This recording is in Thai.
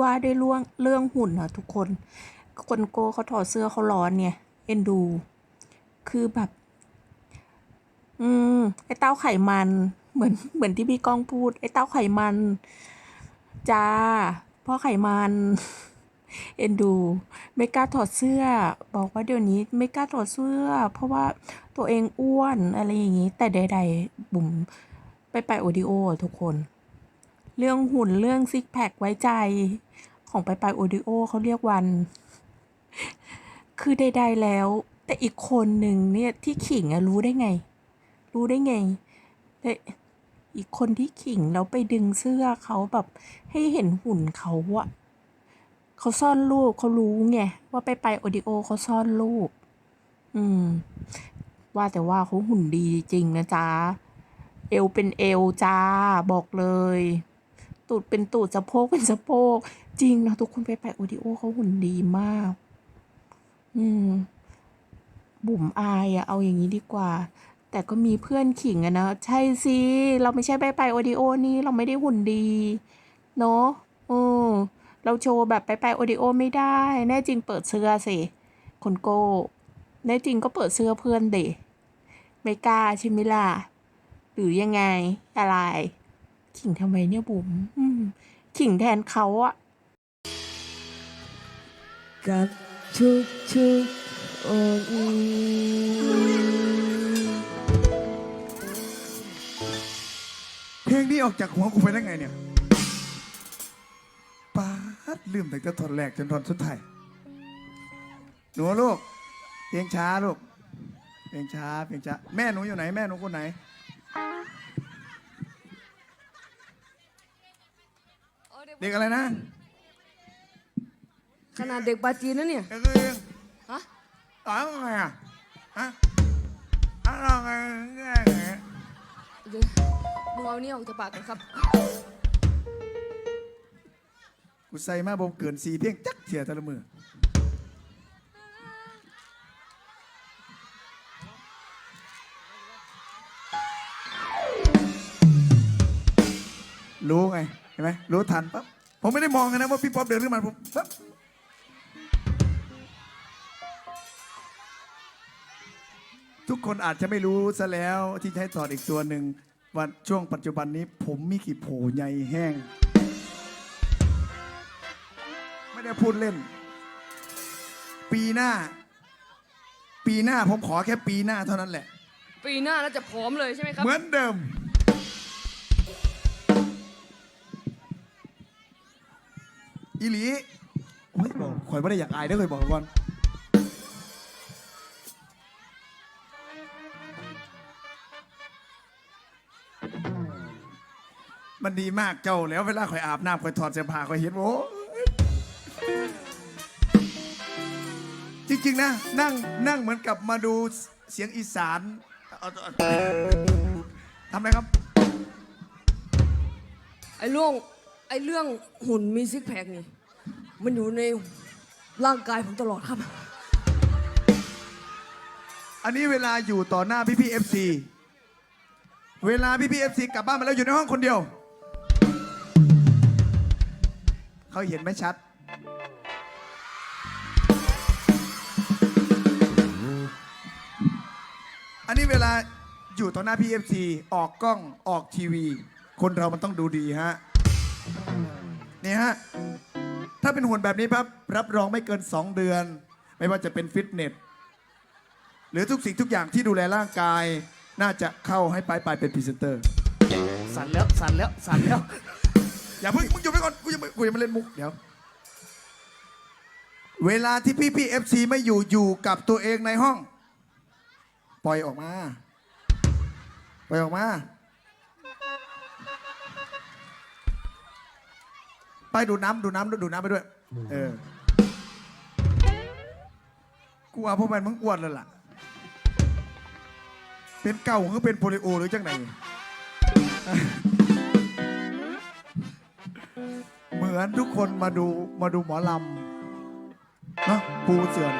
ว่าได้วยเรื่องเรื่องหุ่นอทุกคน คนโกเขาถอดเสื้อเขาร้อนเนี่ย เอ็นดู คือแบบ อืม ไอ้เต้าไขมัน เหมือนเหมือนที่พี่ก้องพูด ไอ้เต้าไขมัน จ้า พ่อไขมัน เอ็นดู ไม่กล้าถอดเสื้อ บอกว่าเดี๋ยวนี้ ไม่กล้าถอดเสื้อ เพราะว่าตัวเองอ้วนอะไรอย่างนี้ แต่ใดๆบุ๋มไปไปโอดิโอทุกคน เรื่องหุ่นเรื่องซิกแพคไว้ใจ ของไปไปโอดิโอเขาเรียกวัน คือใดๆแล้ว แต่อีกคนหนึ่งเนี่ยที่ขิงอะรู้ได้ไง รู้ได้ไงแต่อีกคนที่ขิงแล้วไปดึงเสื้อเขาแบบให้เห็นหุ่นเขาอะเขาซ่อนรูปเขารู้ไงว่าไปไปโอดิโอเขาซ่อนรูปอืม ว่าแต่ว่าเขาหุ่นดีจริงนะจ๊ะ เอวเป็นเอวจ้า บอกเลย ตูดเป็นตูดสะโพกเป็นสะโพก จริงนะทุกคนไปไปโอดิโอเขาหุ่นดีมาก อืม บุ๋มอายอะเอาอย่างนี้ดีกว่า แต่ก็มีเพื่อนขิงอะนะ ใช่สิ เราไม่ใช่ไปไปโอดิโอนี่เราไม่ได้หุ่นดี เนาะเออเราโชว์แบบไปไปโอดิโอไม่ได้ แน่จริงเปิดเสื้อสิคนโก้แน่จริงก็เปิดเสื้อเพื่อนเดไม่กล้าใช่ไหมล่ะหรือยังไงอะไร ขิงทำไมเนี่ยบุ๋มขิงแทนเขาอะกับทุกทุกๆอกเพลงนี้ออกจากหัวกูไปได้ไงเนี่ยปาดลืมตั้งแต่ท่อนแรกจนทอนสุดท้ายหนูลูกเพลงช้าลูกเพลงช้าเพลงช้า แม่หนูอยู่ไหน แม่หนูคนไหน เด็กอะไรนะขนาดเด็กปาจีนนะเนี่ยเด็กเองฮะอ๋อไงอะฮะอะไรไงไงเดี๋ยวมึงเอานี่ออกจากปากกันครับ กูใส่มาบ่เกินสี่เพียงจักเสียแต่ละมือรู้ไงเห็นไหมรู้ทันปั๊บผมไม่ได้มองกันนะว่าพี่ป๊อปเดินขึ้นมาผมปั๊บทุกคนอาจจะไม่รู้ซะแล้วที่จะให้ถอดอีกตัวหนึ่งว่าช่วงปัจจุบันนี้ ผมมีกี่โผใหญ่แห้ง ไม่ได้พูดเล่น ปีหน้า ปีหน้าผมขอแค่ปีหน้าเท่านั้นแหละ ปีหน้าแล้วจะผอมเลยใช่ไหมครับ เหมือนเดิม อีหลีโอ้ยบอกข่อยไม่ได้อยากอายได้อข่อยบอกก่อนมันดีมากเจ้าแล้วเวลาข่อยอาบน้ำข่อยถอดเสื้อผ้าข่อยเห็นโอ้ยจริงๆนะ นั่งนั่งเหมือนกับมาดูเสียงอีสานเอาเอาทำอะไรครับ ไอ้เรื่อง ไอ้เรื่องหุ่นมีซิกแพคนี่ มันอยู่ในร่างกายผมตลอดครับ อันนี้เวลาอยู่ต่อหน้าพี่พี่เอฟซีเวลาพี่พี่เอฟซีกลับบ้านมาแล้วอยู่ในห้องคนเดียว เขาเห็นไม่ชัด อันนี้เวลาอยู่ต่อหน้าพี่เอฟซีออกกล้องออกทีวี คนเรามันต้องดูดีฮะ นี่ฮะ ถ้าเป็นหุ่นแบบนี้ปั๊บรับรองไม่เกิน 2 เดือน ไม่ว่าจะเป็นฟิตเนส หรือทุกสิ่งทุกอย่างที่ดูแลร่างกาย น่าจะเข้าให้ปลายปลายเป็นพรีเซนเตอร์ สั่นแล้ว สั่นแล้ว สั่นแล้ว อย่าเพิ่งมึงอยู่ไปก่อน กูยังไม่กูยังไม่เล่นมุก เดี๋ยว เวลาที่พี่พี่เอฟซีไม่อยู่อยู่กับตัวเองในห้อง ปล่อยออกมา ปล่อยออกมา ไปดูดน้ำดูดน้ำดูดน้ำไปด้วย เออ กูว่าพวกมันมึงอ้วนแล้วล่ะ เป็นเก่าหรือเป็นโปลิโอหรือจังไหนเหมือนทุกคนมาดูมาดูหมอลำเนาะปูเสือน